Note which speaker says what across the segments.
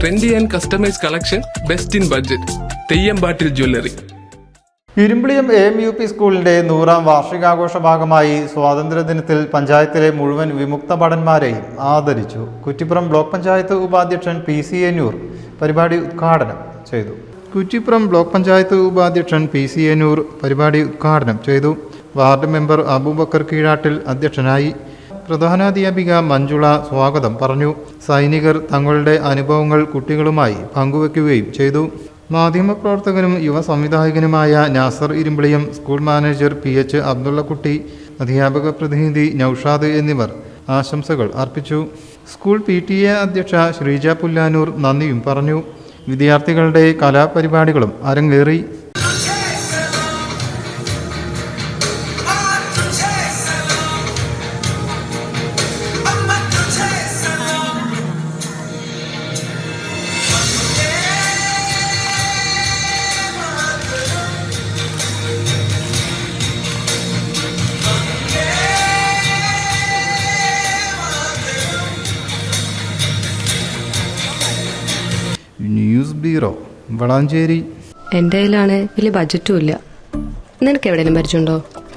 Speaker 1: Trendy and customise collection best in budget Theyyampattil jewellery
Speaker 2: Irumbiliyam A U P സ്കൂളിന്റെ നൂറാം വാർഷികാഘോഷ ഭാഗമായി സ്വാതന്ത്ര്യദിനത്തിൽ പഞ്ചായത്തിലെ മുഴുവൻ വിമുക്ത ഭടന്മാരെയും ആദരിച്ചു. കുറ്റിപ്പുറം ബ്ലോക്ക് പഞ്ചായത്ത് ഉപാധ്യക്ഷൻ പി സി എന്നൂർ പരിപാടി ഉദ്ഘാടനം ചെയ്തു. കുറ്റിപ്പുറം ബ്ലോക്ക് പഞ്ചായത്ത് ഉപാധ്യക്ഷൻ പി സി എന്നൂർ പരിപാടി ഉദ്ഘാടനം ചെയ്തു. വാർഡ് മെമ്പർ അബൂബക്കർ കീഴാട്ടിൽ അധ്യക്ഷനായി പ്രധാനാധ്യാപിക മഞ്ജുള സ്വാഗതം പറഞ്ഞു. സൈനികർ തങ്ങളുടെ അനുഭവങ്ങൾ കുട്ടികളുമായി പങ്കുവെക്കുകയും ചെയ്തു. മാധ്യമപ്രവർത്തകനും യുവ സംവിധായകനുമായ Nasar ഇരുമ്പിളിയും school manager P H Abdullakutty അധ്യാപക പ്രതിനിധി നൌഷാദ് എന്നിവർ ആശംസകൾ അർപ്പിച്ചു. സ്കൂൾ പി ടി എ അധ്യക്ഷ ശ്രീജ പുല്ലാനൂർ നന്ദിയും പറഞ്ഞു. വിദ്യാർത്ഥികളുടെ കലാപരിപാടികളും അരങ്ങേറി. News bureau Valanchery.
Speaker 3: എന്റെ കയ്യിലാണ് വലിയ ബജറ്റും ഇല്ല. നിനക്ക് എവിടെയെങ്കിലും പരിചയമുണ്ടോ?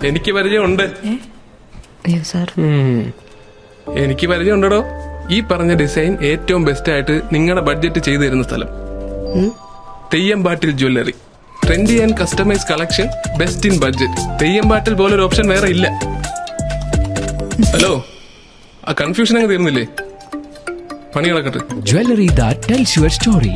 Speaker 1: എനിക്ക് പരിചയമുണ്ട്.
Speaker 3: അയ്യോ സാർ
Speaker 1: എനിക്ക് പരിചയമുണ്ടോ ഈ പറഞ്ഞ ഡിസൈൻ ഏറ്റവും ബെസ്റ്റ് ആയിട്ട് നിങ്ങളുടെ ബഡ്ജറ്റ് ചെയ്തു തരുന്ന സ്ഥലം. Theyyampattil jewellery trendy and customise collection best in budget Theyyampattil പോലൊരു ഓപ്ഷൻ വേറെ ഇല്ല. ഹലോ? ആ കൺഫ്യൂഷൻ അങ്ങ് തീർന്നില്ലേ? പണി കിടക്കട്ടെ
Speaker 4: Jewelry that tells your story.